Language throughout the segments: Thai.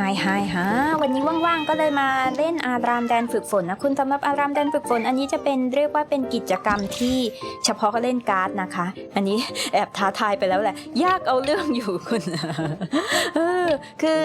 ไฮไฮฮะวันนี้ว่างๆ ก็เลยมาเล่นอารามแดนฝึกฝนนะคุณสำหรับอารามแดนฝึกฝน อันนี้จะเป็นเรียกว่าเป็นกิจกรรมที่เฉพาะเล่นการ์ดนะคะ อันนี้แอบท้าทายไปแล้วแหละ ยากเอาเรื่องอยู่คุณคือ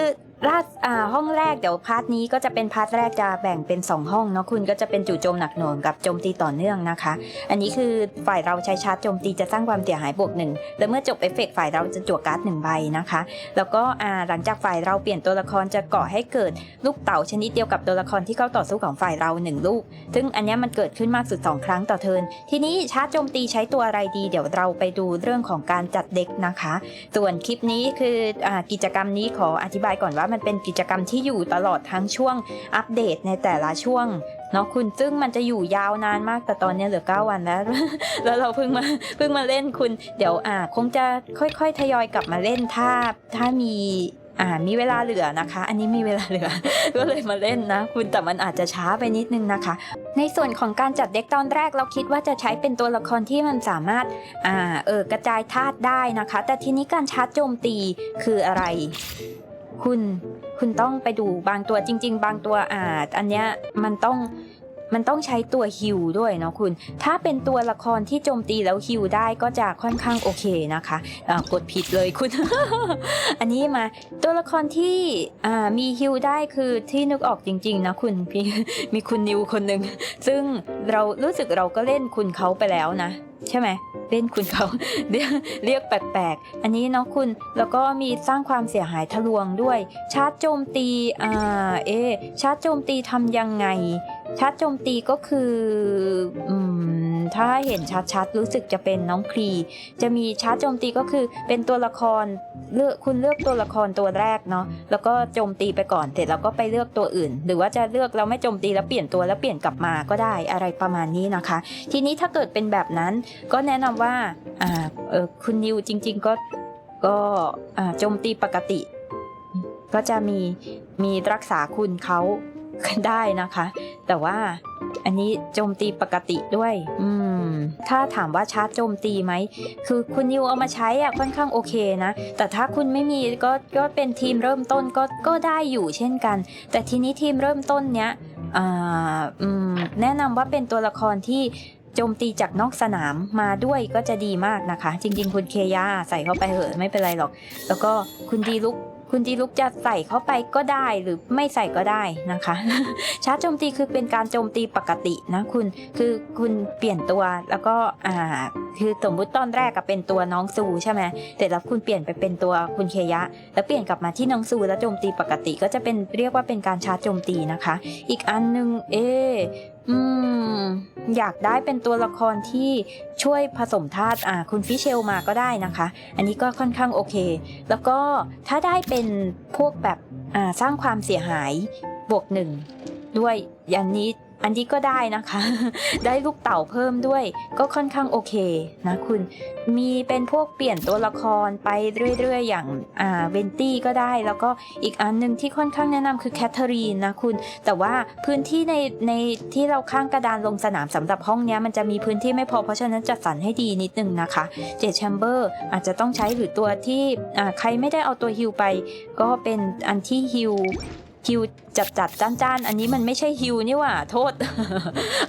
ลาดอ่าห้องแรกเดี๋ยวพาร์ทนี้ก็จะเป็นพาร์ทแรกจะแบ่งเป็น 2 ห้องเนาะคุณก็จะเป็นจู่โจมหนักหน่วงกับโจมตีต่อเนื่องนะคะ อันนี้คือฝ่ายเราใช้ชาร์จโจมตีจะสร้างความเสียหายบวกหนึ่งแล้วเมื่อจบเอฟเฟกต์ฝ่ายเราจะจั่วการ์ดหนึ่งใบนะคะ แล้วก็อ่าหลังจากฝ่ายเราเปลี่ยนตัวละครจะก่อให้เกิดลูกเต๋าชนิดเดียวกับตัวละครที่เข้าต่อสู้ของฝ่ายเราหนึ่งลูก ซึ่งอันนี้มันเกิดขึ้นมากสุด 2 ครั้งต่อเทิร์นทีนี้ชาร์จโจมตีใช้ตัวอะไรดี เดี๋ยวเราไปดูเรื่องของการจัดเด็กนะคะ ส่วนคลิปนี้คืออกิจกรรมนี้ขออธิบายก่อนว่ามันเป็นกิจกรรมที่อยู่ตลอดทั้งช่วงอัปเดตในแต่ละช่วงเนาะคุณซึ่งมันจะอยู่ยาวนานมากแต่ตอนนี้เหลือ 9 วันแล้ว แล้วเราเพิ่งมาเพิ่งมาเล่นคุณ เดี๋ยวอ่าคงจะค่อยๆ ทยอยกลับมาเล่นถ้าถ้ามีอ่ามีเวลาเหลือนะคะ อันนี้มีเวลาเหลือ ก็เลยมาเล่นนะ คุณแต่มันอาจจะช้าไปนิดนึงนะคะ ในส่วนของการจัดเด็กตอนแรกเราคิดว่าจะใช้เป็นตัวละครที่มันสามารถอ่าเออกระจายธาตุได้นะคะ แต่ทีนี้การชาร์จโจมตีคืออะไร คุณคุณต้องไปดูบางตัวจริง ๆ บางตัวอ่าอันเนี้ยมันต้องมันต้องใช้ตัวฮิวด้วยเนาะคุณ ถ้าเป็นตัวละครที่โจมตีแล้วฮิวได้ก็จะค่อนข้างโอเคนะคะอ่ากดผิดเลยคุณ อันนี้มาตัวละครที่มีฮิวได้คือที่นึกออกจริง ๆ นะคุณพี่มีคุณนิวคนหนึ่งซึ่งเรารู้สึกเราก็เล่นคุณเขาไปแล้วนะ ใช่ไหม เล่นคุณเขาเรียกเรียกแปลกๆ อันนี้เนาะคุณแล้วก็มีสร้างความเสียหายทะลวงด้วย ชาร์จโจมตีอ่าเอะชาร์จโจมตีทำยังไงชาร์จโจมตีก็คืออืมถ้าเห็นชัดๆรู้สึกจะเป็นน้องครีจะมีชาร์จโจมตีก็คือเป็นตัวละครเลือกคุณเลือกตัวละครตัวแรกเนาะแล้วก็โจมตีไปก่อนเสร็จแล้วก็ไปเลือกตัวอื่น หรือว่าจะเลือกเราไม่โจมตีแล้วเปลี่ยนตัวแล้วเปลี่ยนกลับมาก็ได้อะไรประมาณนี้นะคะ ทีนี้ถ้าเกิดเป็นแบบนั้นก็แนะนำว่าอ่าเออคุณนิวจริง ๆ ก็ก็อ่าโจมตีปกติ ก็จะมีมีรักษาคุณเขา ได้นะคะ แต่ว่าอันนี้โจมตีปกติด้วย อืม ถ้าถามว่าชาร์จโจมตีไหม คือคุณนิวเอามาใช้อะค่อนข้างโอเคนะ แต่ถ้าคุณไม่มีก็ก็เป็นทีมเริ่มต้นก็ก็ได้อยู่เช่นกัน แต่ทีนี้ทีมเริ่มต้นเนี้ยอ่าอืม แนะนำว่าเป็นตัวละครที่โจมตีจากนอกสนามมาด้วยก็จะดีมากนะคะ จริง ๆ คุณเคยาใส่เข้าไปเหอะไม่เป็นไรหรอก แล้วก็คุณดีลุก คุณจีลุกจะใส่เข้าไปก็ได้หรือไม่ใส่ก็ได้นะคะ ชาร์จโจมตีคือเป็นการโจมตีปกตินะคุณคือคุณเปลี่ยนตัวแล้วก็อ่า คือสมมุติตอนแรกกับเป็นตัวน้องซูใช่ไหมแต่แล้วคุณเปลี่ยนไปเป็นตัวคุณเคยะ แล้วเปลี่ยนกลับมาที่น้องซูแล้วโจมตีปกติก็จะเป็นเรียกว่าเป็นการชาร์จโจมตีนะคะ อีกอันหนึงเอออืม อยากได้เป็นตัวละครที่ช่วยผสมธาตุอ่าคุณฟิเชลมาก็ได้นะคะ อันนี้ก็ค่อนข้างโอเค แล้วก็ถ้าได้เป็นพวกแบบอ่าสร้างความเสียหายบวกหนึ่งด้วยอย่างนี้ อันนี้ก็ได้นะคะ ได้ลูกเต่าเพิ่มด้วย ก็ค่อนข้างโอเคนะคุณ มีเป็นพวกเปลี่ยนตัวละครไปเรื่อยๆ อย่างอ่าเวนตี้ก็ได้ แล้วก็อีกอันหนึ่งที่ค่อนข้างแนะนำคือแคทเธอรีนนะคุณ แต่ว่าพื้นที่ในในที่เราข้างกระดานลงสนามสำหรับห้องนี้มันจะมีพื้นที่ไม่พอ เพราะฉะนั้นจัดสรรให้ดีนิดนึงนะคะเจดแชมเบอร์อาจจะต้องใช้หรือตัวที่อ่าใครไม่ได้เอาตัวฮิวไป ก็เป็นอันที่ฮิว ฮิวจัดจัดจ้านจ้านอันนี้มันไม่ใช่ฮิวนี่หว่าโทษ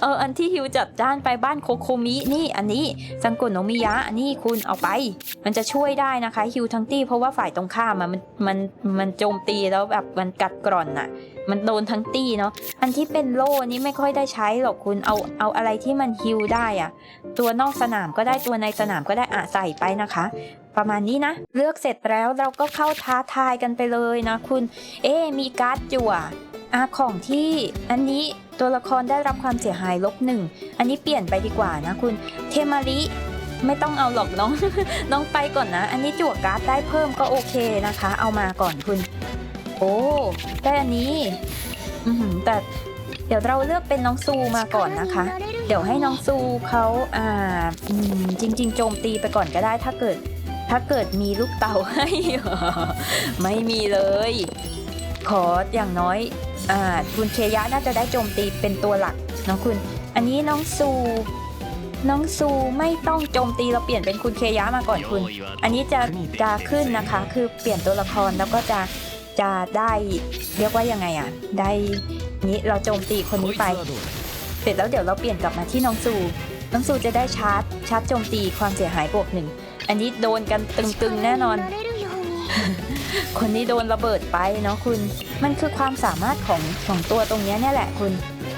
เอออันที่ฮิวจัดจ้านไปบ้านโคโคมินี่อันนี้ซังกโนมิยะอันนี้คุณเอาไป มันจะช่วยได้นะคะฮิวทั้งตี้เพราะว่าฝ่ายตรงข้ามมันมันมันโจมตีแล้วแบบมันกัดกร่อนน่ะมันโดนทั้งตี้เนาะอันที่เป็นโล่นี้ไม่ค่อยได้ใช้หรอกคุณเอาเอาอะไรที่มันฮิลได้อะตัวนอกสนามก็ได้ตัวในสนามก็ได้อะใส่ไปนะคะ ประมาณนี้นะ เลือกเสร็จแล้วเราก็เข้าท้าทายกันไปเลยนะคุณ เอ๊มีการ์ดจั่วอาของที่อันนี้ตัวละครได้รับความเสียหายลบหนึ่งอันนี้เปลี่ยนไปดีกว่านะคุณ เทมาริไม่ต้องเอาหรอกน้อง น้องไปก่อนนะ อันนี้จั่วการ์ดได้เพิ่มก็โอเคนะคะ เอามาก่อนคุณ โอ้แต่อันนี้ อืแต่เดี๋ยวเราเลือกเป็นน้องซูมาก่อนนะคะ เดี๋ยวให้น้องซูเขาอ่าจริง ๆ โจมตีไปก่อนก็ได้ถ้าเกิด ถ้าเกิดมีลูกเต่าให้ไม่มีเลย ขออย่างน้อยอคุณเคยะน่าจะได้โจมตีเป็นตัวหลักน้องคุณ อันนี้น้องซูน้องซูไม่ต้องโจมตีเราเปลี่ยนเป็นคุณเคยะมาก่อนคุณ อันนี้จะจะขึ้นนะคะ คือเปลี่ยนตัวละครแล้วก็จะจะได้เรียกว่ายังไงอะ ได้นี้เราโจมตีคนนี้ไป เสร็จแล้วเดี๋ยวเราเปลี่ยนกลับมาที่น้องซูน้องซูจะได้ชาร์จชาร์จโจมตีความเสียหายบวกหนึ่ง อันนี้โดนกันตึงๆแน่นอน คนนี้โดนระเบิดไปเนาะคุณ มันคือความสามารถของของตัวตรงเนี้ยเนี่ยแหละคุณ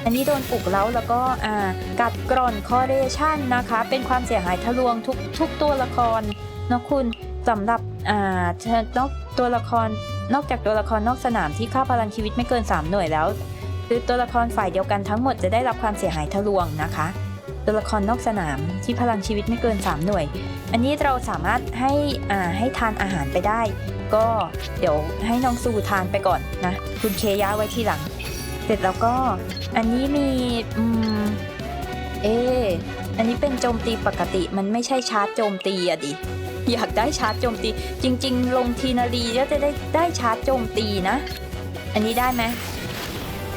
อันนี้โดนปลุกเล้าแล้วก็อ่ากัดกร่อนคอเรชันนะคะ เป็นความเสียหายทะลวงทุกทุกตัวละครเนาะคุณสำหรับอ่านอกตัวละครนอกจากตัวละครนอกสนามที่ค่าพลังชีวิตไม่เกิน 3 หน่วยแล้วคือตัวละครฝ่ายเดียวกันทั้งหมดจะได้รับความเสียหายทะลวงนะคะ ตัวละครนอกสนามที่พลังชีวิตไม่เกิน 3 หน่วย อันนี้เราสามารถให้อ่าให้ทานอาหารไปได้ ก็เดี๋ยวให้น้องซูทานไปก่อนนะ คุณเคยะไว้ทีหลัง เสร็จแล้วก็อันนี้มีอืมเอออันนี้เป็นโจมตีปกติมันไม่ใช่ชาร์จโจมตีอะดิอยากได้ชาร์จโจมตี จริง ๆ ลงทีนารีก็จะได้ได้ชาร์จโจมตีนะ อันนี้ได้ไหม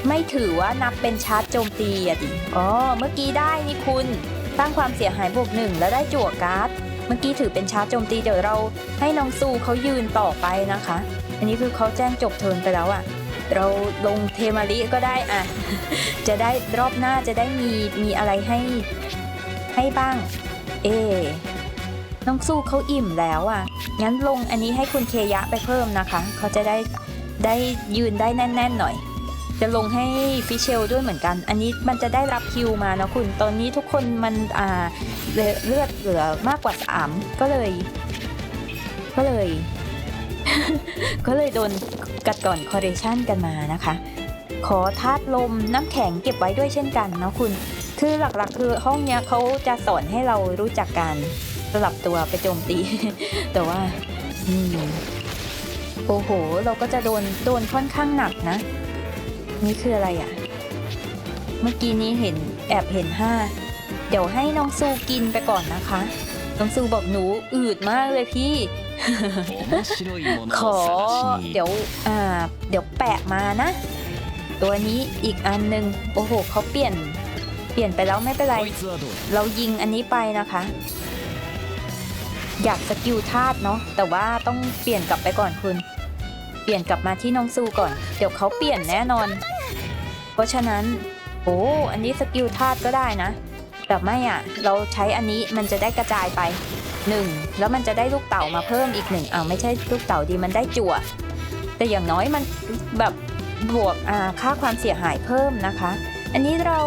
ไม่ถือว่านับเป็นชาร์จโจมตีอะดิอ๋อเมื่อกี้ได้นี่คุณ ตั้งความเสียหายบวกหนึ่งแล้วได้จั่วการ์ด มื่อกี้ถือเป็นชาร์จโจมตีเดี๋ยวเราให้น้องซูเขายืนต่อไปนะคะ อันนี้คือเขาแจ้งจบเทิร์นไปแล้วอะเราลงเทมาริก็ได้อะ จะได้รอบหน้าจะได้มีมีอะไรให้ให้บ้าง เอ น้องสู้เขาอิ่มแล้วอะ งั้นลงอันนี้ให้คุณเคยะไปเพิ่มนะคะ เขาจะได้ได้ยืนได้แน่น ๆ หน่อย จะลงให้ฟิเชลด้วยเหมือนกัน อันนี้มันจะได้รับคิวมานะคุณ ตอนนี้ทุกคนมันอ่าเลือดเหลือมากกว่าสามก็เลย ก็เลย ก็เลยโดนกัดก่อนคอร์เรชันกันมานะคะ ขอธาตุลมน้ำแข็งเก็บไว้ด้วยเช่นกันเนาะคุณ คือหลักๆ คือห้องเนี้ยเขาจะสอนให้เรารู้จักการสลับตัวไปโจมตี แต่ว่าอืมโอ้โห เราก็จะโดน โดนค่อนข้างหนักนะ นี่คืออะไรอะ เมื่อกี้นี้เห็นแอบเห็นห้า เดี๋ยวให้น้องซูกินไปก่อนนะคะ น้องซูบอกหนูอืดมากเลยพี่ ขอ เดี๋ยว อ่า เดี๋ยวแปะมานะ ตัวนี้อีกอันหนึ่งโอ้โหเขาเปลี่ยน เปลี่ยนไปแล้วไม่เป็นไร เรายิงอันนี้ไปนะคะ อยากสกิลธาตุเนาะ แต่ว่าต้องเปลี่ยนกลับไปก่อนคุณ เปลี่ยนกลับมาที่น้องซูก่อน เดี๋ยวเขาเปลี่ยนแน่นอน เพราะฉะนั้นโอ้อันนี้สกิลธาตุก็ได้นะ แต่ไม่อะ เราใช้อันนี้มันจะได้กระจายไปหนึ่งแล้วมันจะได้ลูกเต่ามาเพิ่มอีกหนึ่งอ้าวไม่ใช่ลูกเต่าดีมันได้จั่ว แต่อย่างน้อยมันแบบบวกอ่าค่าความเสียหายเพิ่มนะคะ อันนี้เรา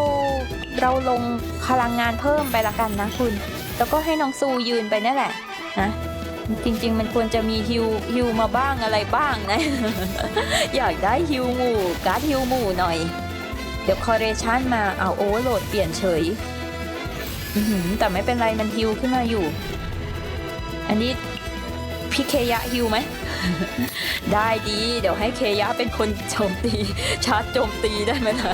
เราลงพลังงานเพิ่มไปละกันนะคุณ แล้วก็ให้น้องซูยืนไปนั่นแหละนะ จริง ๆ มันควรจะมีฮิวฮิวมาบ้างอะไรบ้างนะ อยากได้ฮิวหมู่การ์ดฮิวหมู่หน่อย เดี๋ยวคอเรชันมาเอาโอเวอร์โหลดเปลี่ยนเฉยแต่ไม่เป็นไรมันฮิวขึ้นมาอยู่ อันนี้พี่เคยะฮิวไหม ได้ดี เดี๋ยวให้เคยะเป็นคนโจมตี ชาร์จโจมตีได้ไหมล่ะ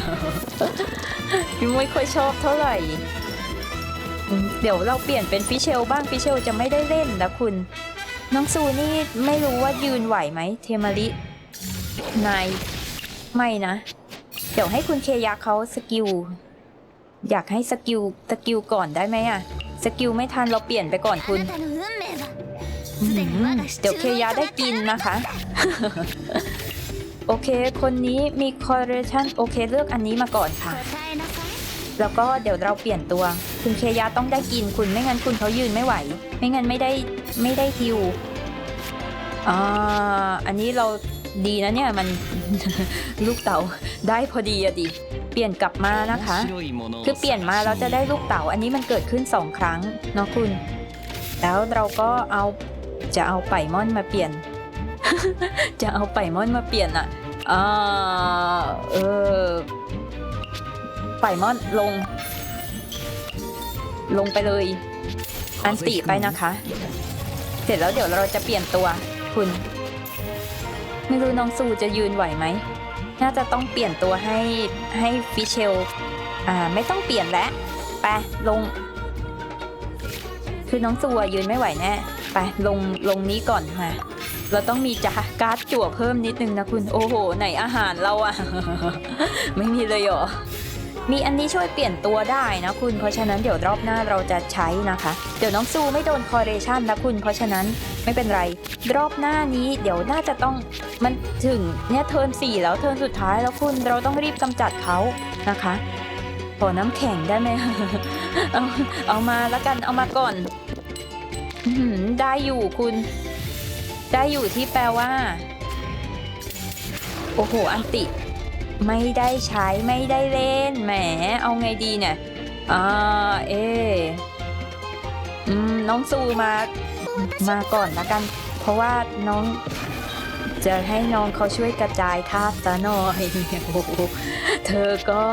ยังไม่ค่อยชอบเท่าไหร่ เดี๋ยวเราเปลี่ยนเป็นฟิเชลบ้างฟิเชลจะไม่ได้เล่นนะคุณ น้องซูนี่ไม่รู้ว่ายืนไหวไหมเทมารินายไม่นะ เดี๋ยวให้คุณเคยาเขาสกิลอยากให้สกิลสกิลก่อนได้ไหมอะสกิลไม่ทันเราเปลี่ยนไปก่อนคุณ เดี๋ยวเคยาได้กินนะคะ โอเค คนนี้มีคอร์เรชันโอเคเลือกอันนี้มาก่อนค่ะ แล้วก็เดี๋ยวเราเปลี่ยนตัว คุณเคยาต้องได้กินคุณไม่งั้นคุณเขายืนไม่ไหว ไม่งั้นไม่ได้ไม่ได้ฮิวอ่าอันนี้เราดีนะเนี่ยมัน ลูกเต๋าได้พอดีอะดิเปลี่ยนกลับมานะคะ คือเปลี่ยนมาเราจะได้ลูกเต๋าอันนี้มันเกิดขึ้นสองครั้งเนาะคุณ แล้วเราก็เอาจะเอาไปม่อนมาเปลี่ยน จะเอาไปม่อนมาเปลี่ยนอะอ่าเออไปม่อนลง ลงไปเลย อันติไปนะคะ เสร็จแล้วเดี๋ยวเราจะเปลี่ยนตัว คุณ ไม่รู้น้องซูจะยืนไหวไหม น่าจะต้องเปลี่ยนตัวให้ให้ฟิเชล อ่า ไม่ต้องเปลี่ยนแล้วไปลง คือน้องสัวยืนไม่ไหวแน่ไปลงลงนี้ก่อนมาเราต้องมีจ้าการ์ดจั่วเพิ่มนิดนึงนะคุณ โอ้โห ไหนอาหารเราอะ ไม่มีเลยเหรอ มีอันนี้ช่วยเปลี่ยนตัวได้นะคุณ เพราะฉะนั้นเดี๋ยวรอบหน้าเราจะใช้นะคะ เดี๋ยวน้องซูไม่โดนคอเรชันนะคุณ เพราะฉะนั้นไม่เป็นไร รอบหน้านี้เดี๋ยวน่าจะต้องมันถึงเนี่ยเทิร์นสี่แล้วเทิร์นสุดท้ายแล้วคุณเราต้องรีบกำจัดเขานะคะขอน้ำแข็งได้ไหมเอาเอามาแล้วกันเอามาก่อนได้อยู่คุณ ได้อยู่ที่แปลว่า โอ้โห อันติ ไม่ได้ใช้ไม่ได้เล่นแหมเอาไงดีเนี่ยอ่าเออืมน้องซูมามาก่อนละกัน เพราะว่าน้องจะให้น้องเขาช่วยกระจายธาตุซะหน่อยโอ้โหเธอก็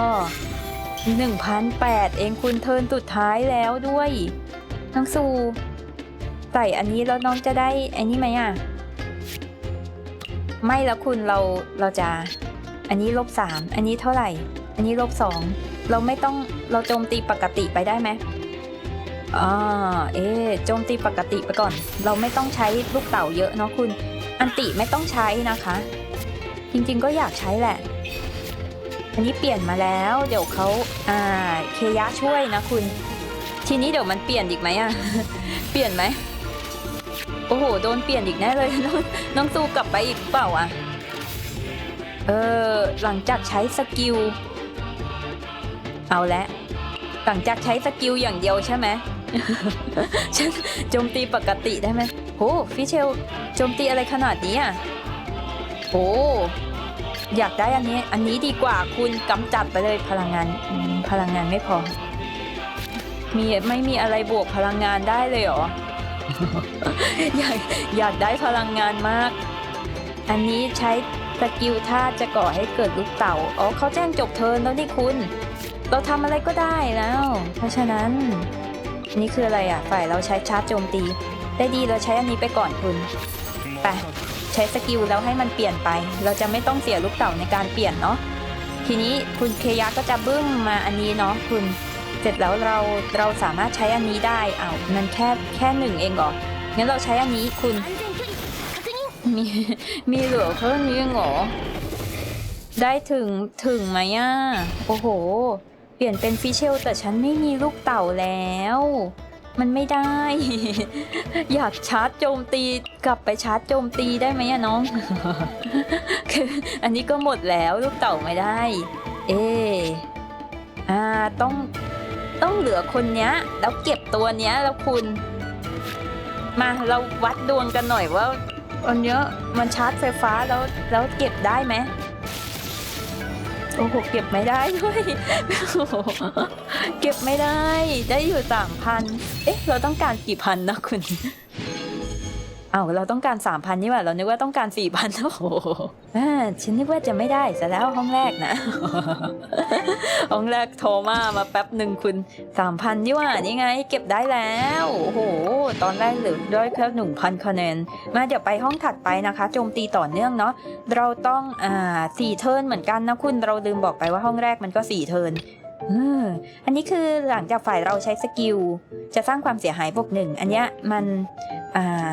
หนึ่งพันแปดเองคุณเทินสุดท้ายแล้วด้วย น้องซูใส่อันนี้แล้วน้องจะได้อ้นี่ไหมอะ ไม่แล้วคุณเราเราจะ อันนี้ลบสามอันนี้เท่าไหร่ อันนี้ลบสองเราไม่ต้องเราโจมตีปกติไปได้ไหมอ่าเอ๊โจมตีปกติไปก่อน เราไม่ต้องใช้ลูกเต่าเยอะเนาะคุณ อันติไม่ต้องใช้นะคะ จริงๆก็อยากใช้แหละ อันนี้เปลี่ยนมาแล้ว เดี๋ยวเขาอ่าเคยะช่วยนะคุณ ทีนี้เดี๋ยวมันเปลี่ยนอีกไหมอะเปลี่ยนไหมโอ้โห โดนเปลี่ยนอีกแน่เลย น้องน้องสู้กลับไปอีกเปล่าอะ เออ หลังจากใช้สกิล เอาละหลังจากใช้สกิลอย่างเดียวใช่ไหมฉันโจมตีปกติได้ไหมโอ้ฟิเชลโจมตีอะไรขนาดนี้อะโอ้อยากได้อันนี้ อันนี้ดีกว่าคุณกำจัดไปเลยพลังงานพลังงานไม่พอ มีไม่มีอะไรบวกพลังงานได้เลยเหรอ อยากอยากได้พลังงานมาก อันนี้ใช้ สกิลท่าจะก่อให้เกิดลูกเต่า อ๋อเขาแจ้งจบเทิร์นแล้วนี่คุณ เราทำอะไรก็ได้แล้ว เพราะฉะนั้น นี่คืออะไรอะ ฝ่ายเราใช้ชาร์จโจมตี ได้ดีเราใช้อันนี้ไปก่อนคุณ ไป ใช้สกิลแล้วให้มันเปลี่ยนไป เราจะไม่ต้องเสียลูกเต่าในการเปลี่ยนเนาะ ทีนี้คุณเคยะก็จะบึ้มมาอันนี้เนาะคุณ เสร็จแล้วเราเราสามารถใช้อันนี้ได้อ้าวมันแค่แค่หนึ่งเองเหรอ งั้นเราใช้อันนี้คุณ มีมีเหลือเพิ่มนี้เองเหรอ ได้ถึงถึงไหมอะ โอ้โห เปลี่ยนเป็นฟิเชลแต่ฉันไม่มีลูกเต่าแล้ว มันไม่ได้ อยากชาร์จโจมตีกลับไปชาร์จโจมตีได้ไหมอะน้อง คืออันนี้ก็หมดแล้วลูกเต่าไม่ได้ เอออ่าต้องต้องเหลือคนเนี้ย แล้วเก็บตัวเนี้ยแล้วคุณ มาเราวัดดวงกันหน่อยว่า อันเนี้ยมันชาร์จไฟฟ้าแล้วแล้วเก็บได้ไหมโอ้โหเก็บไม่ได้ด้วยเก็บไม่ได้ ได้อยู่สามพันเอ๊ะ เราต้องการกี่พันนะคุณ เอาเราต้องการสามพันนี่หว่าเรานึกว่าต้องการสี่พันโอ้โหอ่าฉันนึกว่าจะไม่ได้ซะแล้วห้องแรกนะ ห้องแรกโทรมามาแป๊บหนึ่งคุณสามพันนี่หว่านี่ไง เก็บได้แล้ว โอ้โห ตอนแรกเหลือด้แค่หนึ่งพันคะแนน มาเดี๋ยวไปห้องถัดไปนะคะ โจมตีต่อเนื่องเนาะ เราต้องอ่าสี่เทิร์นเหมือนกันนะคุณ เราลืมบอกไปว่าห้องแรกมันก็สี่เทิร์นอออันนี้คือหลังจากฝ่ายเราใช้สกิลจะสร้างความเสียหายบวกหนึ่ง อันเนี้ยมันอ่า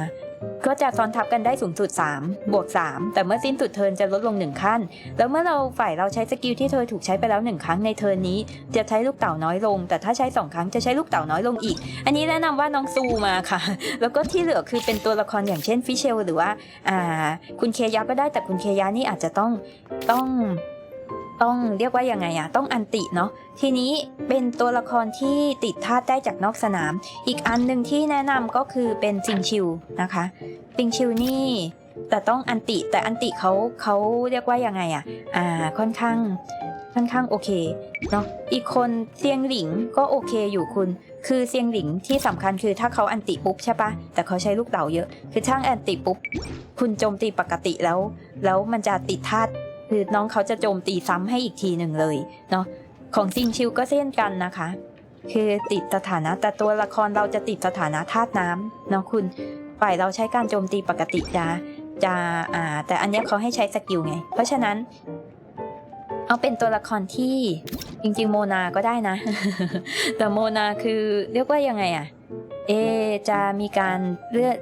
ก็จะซ้อนทับกันได้สูงสุด 3 บวก 3 แต่เมื่อสิ้นสุดเทิร์นจะลดลง 1 ขั้น แล้วเมื่อเราฝ่ายเราใช้สกิลที่เธอถูกใช้ไปแล้ว 1 ครั้งในเทิร์นนี้ จะใช้ลูกเต่าน้อยลง แต่ถ้าใช้ 2 ครั้งจะใช้ลูกเต่าน้อยลงอีก อันนี้แนะนำว่าน้องซูมาค่ะ แล้วก็ที่เหลือคือเป็นตัวละครอย่างเช่นฟิเชลหรือว่าอ่าคุณเคยะก็ได้แต่คุณเคยะนี่อาจจะต้องต้อง ต้องเรียกว่ายังไงอะต้องอันติเนาะทีนี้เป็นตัวละครที่ติดธาตุได้จากนอกสนาม อีกอันหนึ่งที่แนะนำก็คือเป็นซิงชิวนะคะซิงชิวนี่แต่ต้องอันติแต่อันติเขาเขาเรียกว่ายังไงอะอ่าค่อนข้างค่อนข้างโอเคเนาะอีกคนเซียงหลิงก็โอเคอยู่คุณ คือเซียงหลิงที่สำคัญคือถ้าเขาอันติปุ๊บใช่ปะแต่เขาใช้ลูกเต๋าเยอะ คือช่างอันติปุ๊บคุณโจมตีปกติแล้ว แล้วมันจะติดธาตุ คือน้องเขาจะโจมตีซ้ำให้อีกทีหนึ่งเลยเนาะของซิงชิวก็เช่นกันนะคะ คือติดสถานะแต่ตัวละครเราจะติดสถานะธาตุน้ำเนาะคุณฝ่ายเราใช้การโจมตีปกติจะจะอ่าแต่อันนี้เขาให้ใช้สกิลไง เพราะฉะนั้น เอาเป็นตัวละครที่จริงๆ โมนาก็ได้นะ แต่โมนาคือเรียกว่ายังไงอะ เอจะมีการเลือก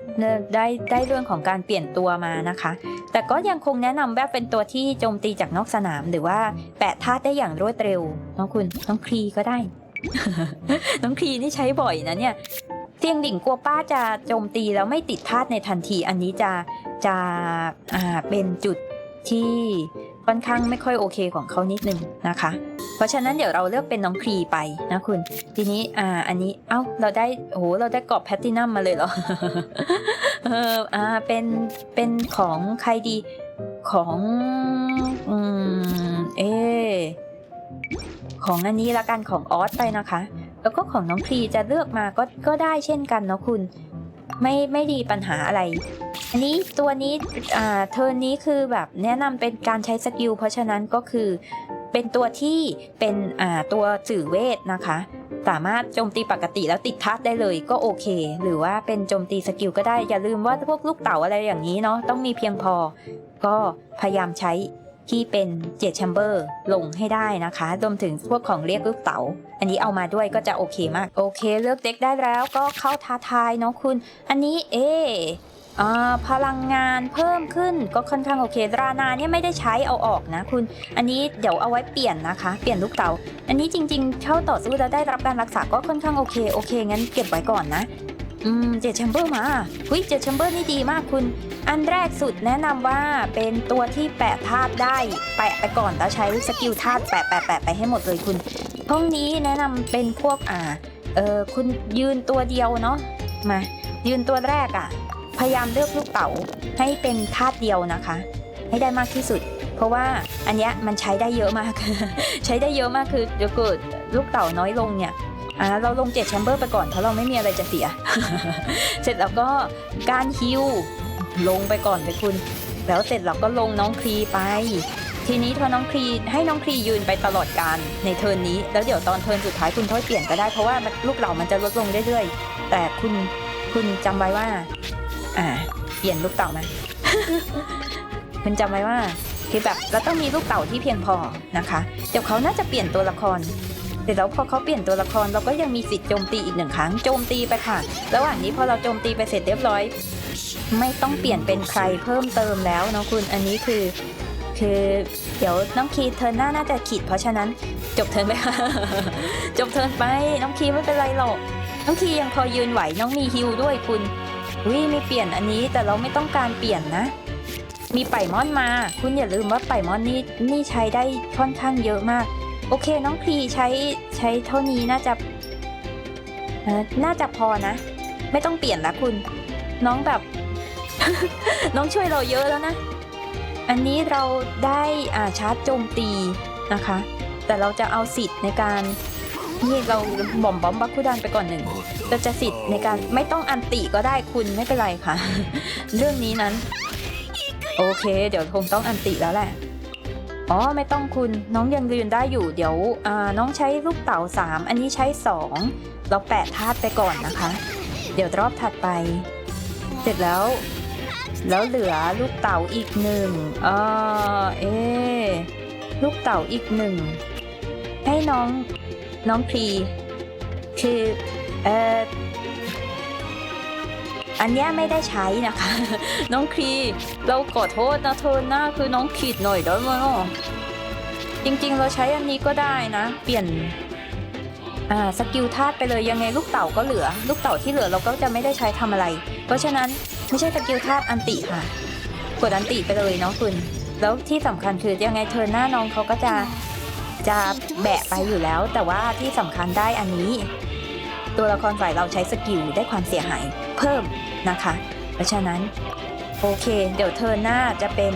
ได้ได้เรื่องของการเปลี่ยนตัวมานะคะ แต่ก็ยังคงแนะนำว่าเป็นตัวที่โจมตีจากนอกสนาม หรือว่าแปะธาตุได้อย่างรวดเร็วน้องคุณน้องครีก็ได้ น้องครีนี่ใช้บ่อยนะเนี่ยเตียงดิ่งกลัวป้าจะโจมตีแล้วไม่ติดธาตุในทันที อันนี้จะจะอ่าเป็นจุดที่ ค่อนข้างไม่ค่อยโอเคของเขานิดนึงนะคะ เพราะฉะนั้นเดี๋ยวเราเลือกเป็นน้องครีไปนะคุณ ทีนี้อ่าอันนี้เอ้าเราได้โหเราได้กรอบแพตตินัมมาเลยเหรอเอออ่าเป็นเป็นของใครดีของอืมเออของอันนี้ละกันของออสไปนะคะ แล้วก็ของน้องครีจะเลือกมาก็ก็ได้เช่นกันเนาะคุณ ไม่ไม่ดีปัญหาอะไร อันนี้ตัวนี้อ่าเทอร์นนี้คือแบบแนะนำเป็นการใช้สกิลเพราะฉะนั้นก็คือเป็นตัวที่เป็นอ่าตัวสื่อเวทนะคะ สามารถโจมตีปกติแล้วติดทัดได้เลยก็โอเค หรือว่าเป็นโจมตีสกิลก็ได้อย่าลืมว่าพวกลูกเต๋าอะไรอย่างนี้เนาะต้องมีเพียงพอ ก็พยายามใช้ ที่เป็นเจ็ดแชมเบอร์ลงให้ได้นะคะรวมถึงพวกของเรียกลูกเต๋า อันนี้เอามาด้วยก็จะโอเคมาก โอเค เลือกเด็กได้แล้วก็เข้าท้าทายเนาะคุณ อันนี้เออ่พลังงานเพิ่มขึ้นก็ค่อนข้างโอเค รานาเนี่ยไม่ได้ใช้เอาออกนะคุณ อันนี้เดี๋ยวเอาไว้เปลี่ยนนะคะ เปลี่ยนลูกเต๋า อันนี้จริงๆ เข้าต่อสู้แล้วได้รับการรักษาก็ค่อนข้างโอเค โอเค งั้นเก็บไว้ก่อนนะ อืมเจ็ดแชมเบอร์มาหุยเจ็ดแชมเบอร์นี่ดีมากคุณ อันแรกสุดแนะนำว่าเป็นตัวที่แปะธาตุได้ แปะไปก่อนแล้วใช้สกิลธาตุแปะแปะแปะไปให้หมดเลยคุณ ห้องนี้แนะนำเป็นพวกอ่า เออคุณยืนตัวเดียวเนาะ มา ยืนตัวแรกอะ่ะ พยายามเลือกลูกเต๋าให้เป็นธาตุเดียวนะคะ ให้ได้มากที่สุด เพราะว่าอันเนี้ยมันใช้ได้เยอะมาก ใช้ได้เยอะมากคือเดี๋ยวเกิดลูกเต๋าน้อยลงเนี่ย อ่าเราลงเจ็ดแชมเบอร์ไปก่อนเพราะเราไม่มีอะไรจะเสีย เสร็จแล้วก็การฮิวลงไปก่อนเลยคุณ แล้วเสร็จเราก็ลงน้องครีไป ทีนี้พอน้องครีให้น้องครียืนไปตลอดการในเทิร์นนี้ แล้วเดี๋ยวตอนเทิร์นสุดท้ายคุณค่อยเปลี่ยนก็ได้เพราะว่าลูกเหล่ามันจะลดลงเรื่อยๆ แต่คุณคุณจำไว้ว่า อ่า เปลี่ยนลูกเต่ามาคุณจำไว้ว่าคือแบบเราต้องมีลูกเต่าที่เพียงพอนะคะ เดี๋ยวเขาน่าจะเปลี่ยนตัวละคร แต่แล้วพอเขาเปลี่ยนตัวละครเราก็ยังมีสิทธิ์โจมตีอีกหนึ่งครั้งโจมตีไปค่ะ ระหว่างนี้พอเราโจมตีไปเสร็จเรียบร้อย ไม่ต้องเปลี่ยนเป็นใครเพิ่มเติมแล้วเนาะคุณอันนี้คือ คือเดี๋ยวน้องคีเทิร์นหน้าน่าจะขีด เพราะฉะนั้นจบเทิร์นไปค่ะจบเทิร์นไปน้องคีไม่เป็นไรหรอกน้องคียังพอยืนไหวน้องมีฮิลด้วยคุณวิมีเปลี่ยนอันนี้แต่เราไม่ต้องการเปลี่ยนนะ มีไป่มอนมา คุณอย่าลืมว่าไป่มอนนี่นี่ใช้ได้ค่อนข้างเยอะมาก โอเคน้องพีใช้ใช้เท่านี้น่าจะน่าจะพอนะ ไม่ต้องเปลี่ยนละคุณ น้องแบบ น้องช่วยเราเยอะแล้วนะ อันนี้เราได้อ่าชาร์จโจมตีนะคะ แต่เราจะเอาสิทธิ์ในการนี่เราบ่อมบอมบักคุดันไปก่อนหนึ่งเราจะสิทธิ์ในการไม่ต้องอันติก็ได้คุณไม่เป็นไรค่ะ เรื่องนี้นั้น โอเค เดี๋ยวคงต้องอันติแล้วแหละ อ๋อไม่ต้องคุณน้องยังยืนได้อยู่เดี๋ยวอ่าน้องใช้ลูกเต๋า3 อันนี้ใช้ 2 เราแปะธาตุไปก่อนนะคะ เดี๋ยวรอบถัดไป เสร็จแล้ว แล้วเหลือลูกเต๋าอีกหนึ่งเออเอลูกเต๋าอีกหนึ่งให้น้องน้องพรีคือเออ อันเนี้ยไม่ได้ใช้นะคะ น้องครีเราขอโทษนะเธอหน้าคือน้องขีดหน่อยได้ไหมอะจริงๆ เราใช้อันนี้ก็ได้นะ เปลี่ยนอ่าสกิลธาตุไปเลยยังไงลูกเต่าก็เหลือ ลูกเต่าที่เหลือเราก็จะไม่ได้ใช้ทำอะไร เพราะฉะนั้นไม่ใช่สกิลธาตุอันติค่ะ กดอันติไปเลยเนาะคุณ แล้วที่สำคัญคือยังไงเธอหน้าน้องเขาก็จะจะแบะไปอยู่แล้ว แต่ว่าที่สำคัญได้อันนี้ ตัวละครฝ่ายเราใช้สกิลได้ความเสียหาย เพิ่ม นะคะ เพราะฉะนั้น โอเค เดี๋ยวเธอหน้าจะเป็น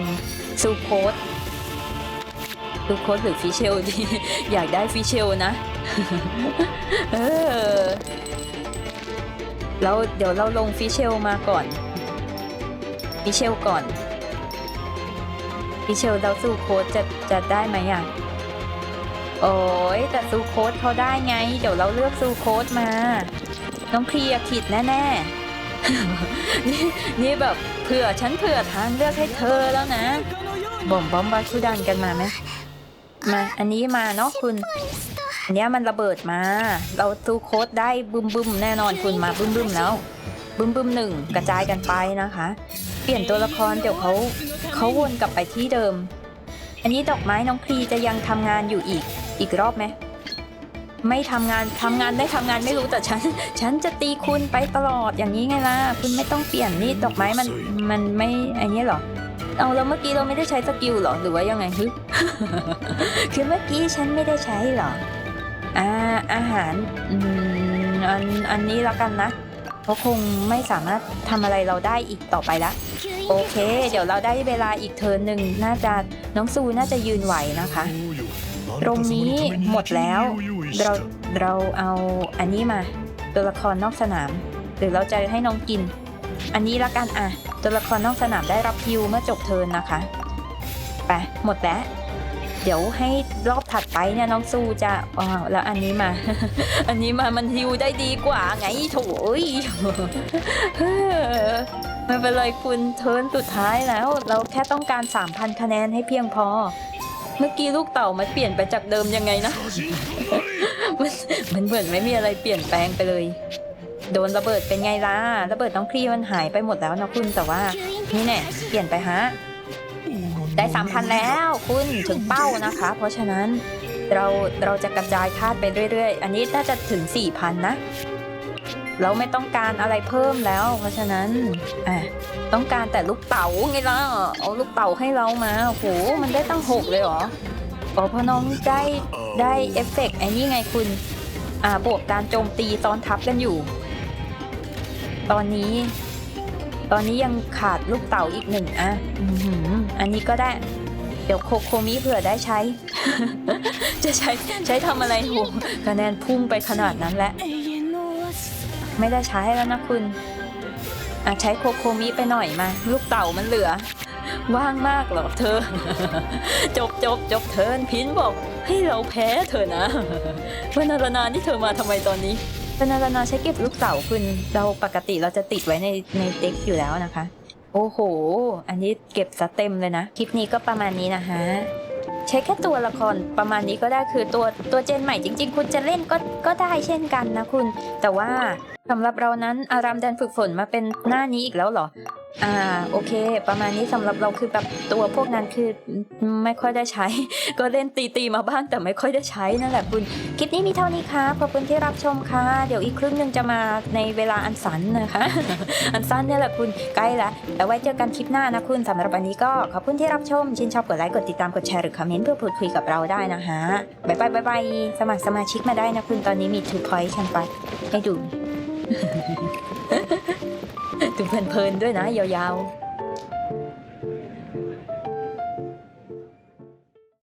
ซูโคสซูโคสหรือฟิเชลดี อยากได้ฟิเชลนะ เออแล้วเดี๋ยวเราลงฟิเชลมาก่อน ฟิเชลก่อน ฟิเชลแล้วซูโคสจะจะได้ไหมอะ โอ้ยแต่ซูโคสเขาได้ไง เดี๋ยวเราเลือกซูโคสมา น้องเพรีอะขิดแน่ ๆ นี่นี่แบบเผื่อฉันเผื่อทางเลือกให้เธอแล้วนะ บ่มบอมบาคุดันกันมาไหมมาอันนี้มาเนาะคุณ อันนี้มันระเบิดมา เราซูโคสได้บึมบึมแน่นอนคุณมาบึมบึมแล้วบึมบึมหนึ่งกระจายกันไปนะคะ เปลี่ยนตัวละครเดี๋ยวเขาเขาวนกลับไปที่เดิม อันนี้ดอกไม้น้องครีจะยังทำงานอยู่อีกอีกรอบไหม ไม่ทำงานทำงานได้ทำงานไม่รู้แต่ฉัน ฉันจะตีคุณไปตลอดอย่างนี้ไงล่ะ คุณไม่ต้องเปลี่ยนนี่ดอกไม้มันมันไม่อ้นี้เหรอเอาแล้วเมื่อกี้เราไม่ได้ใช้สกิลหรอหรือว่ายังไงฮึคือเมื่อกี้ฉันไม่ได้ใช้หรออ่าอาหารอืมอันอันนี้แล้วกันนะเพราะคงไม่สามารถทำอะไรเราได้อีกต่อไปละโอเค เดี๋ยวเราได้เวลาอีกเทิร์นหนึ่งน่าจะน้องซูน่าจะยืนไหวนะคะ ตรงนี้หมดแล้ว เราเราเอาอันนี้มา ตัวละครนอกสนาม หรือเราจะให้น้องกิน อันนี้ละกันอะ ตัวละครนอกสนามได้รับคิวเมื่อจบเทิร์นนะคะไปหมดแล้วเดี๋ยวให้รอบถัดไปเนี่ยน้องซูจะอ๋อแล้วอันนี้มา อันนี้มามันฮิวได้ดีกว่าไงโถยไม่เป็นไรคุณเทิร์นสุดท้ายแล้ว เราแค่ต้องการ 3,000 คะแนนให้เพียงพอ เมื่อกี้ลูกเต่ามันเปลี่ยนไปจากเดิมยังไงนะ มันมันเหมือนไม่มีอะไรเปลี่ยนแปลงไปเลย โดนระเบิดเป็นไงล่ะ ระเบิดน้องครีมันหายไปหมดแล้วนะคุณแต่ว่า นี่แน่เปลี่ยนไปฮะ ได้สามพันแล้วคุณถึงเป้านะคะ เพราะฉะนั้นเราเราจะกระจายธาตุไปเรื่อยๆ อันนี้น่าจะถึงสี่พันนะ เราไม่ต้องการอะไรเพิ่มแล้ว เพราะฉะนั้นอะต้องการแต่ลูกเต๋าไงล่ะ เอาลูกเต๋าให้เรามาโอ้โหมันได้ตั้งหกเลยเหรอ อ๋อเพราะน้องได้ได้เอฟเฟกต์ไอ้นี่ไงคุณ อ่าบวกการโจมตีตอนทับกันอยู่ ตอนนี้ ตอนนี้ยังขาดลูกเต่าอีกหนึ่งอะอื้อหืออันนี้ก็ได้ เดี๋ยวโคโคมิเผื่อได้ใช้ จะใช้ใช้ทำอะไรโหคะแนนพุ่งไปขนาดนั้นแล้วไม่ได้ใช้แล้วนะคุณอะใช้โคโคมิไปหน่อยมา ลูกเต่ามันเหลือ ว่างมากเหรอเธอ จบจบจบเทินพินบอก ให้เราแพ้เธอนะวนารานานี่เธอมาทำไมตอนนี้วนารานาใช้เก็บลูกเต่าคุณเราปกติเราจะติดไว้ในในเด็กอยู่แล้วนะคะ โอ้โห อันนี้เก็บซะเต็มเลยนะ คลิปนี้ก็ประมาณนี้นะฮะใช้แค่ตัวละครประมาณนี้ก็ได้คือตัวตัวเจนใหม่จริง ๆ คุณจะเล่นก็ก็ได้เช่นกันนะคุณ แต่ว่าสำหรับเรานั้นอารามแดนฝึกฝนมาเป็นหน้านี้อีกแล้วเหรอ อ่าโอเค ประมาณนี้สำหรับเราคือแบบตัวพวกนั้นคือไม่ค่อยได้ใช้ ก็เล่นตีตีมาบ้างแต่ไม่ค่อยได้ใช้นั่นแหละคุณ คลิปนี้มีเท่านี้ค่ะขอบคุณที่รับชมค่ะ เดี๋ยวอีกครึ่งหนึ่งจะมาในเวลาอันสั้นนะคะ อันสั้นนี่แหละคุณใกล้แล้วแต่ไว้เจอกันคลิปหน้านะคุณสำหรับวันนี้ก็ขอบคุณที่รับชมชินชอบกดไลค์กดติดตามกดแชร์หรือคอมเมนต์เพื่อพูดคุยกับเราได้นะคะบายบายบายบายสมัครสมาชิกมาได้นะคุณตอนนี้มีทูพอยต์ฉันไปให้ดู เพลินๆด้วยนะยาวๆ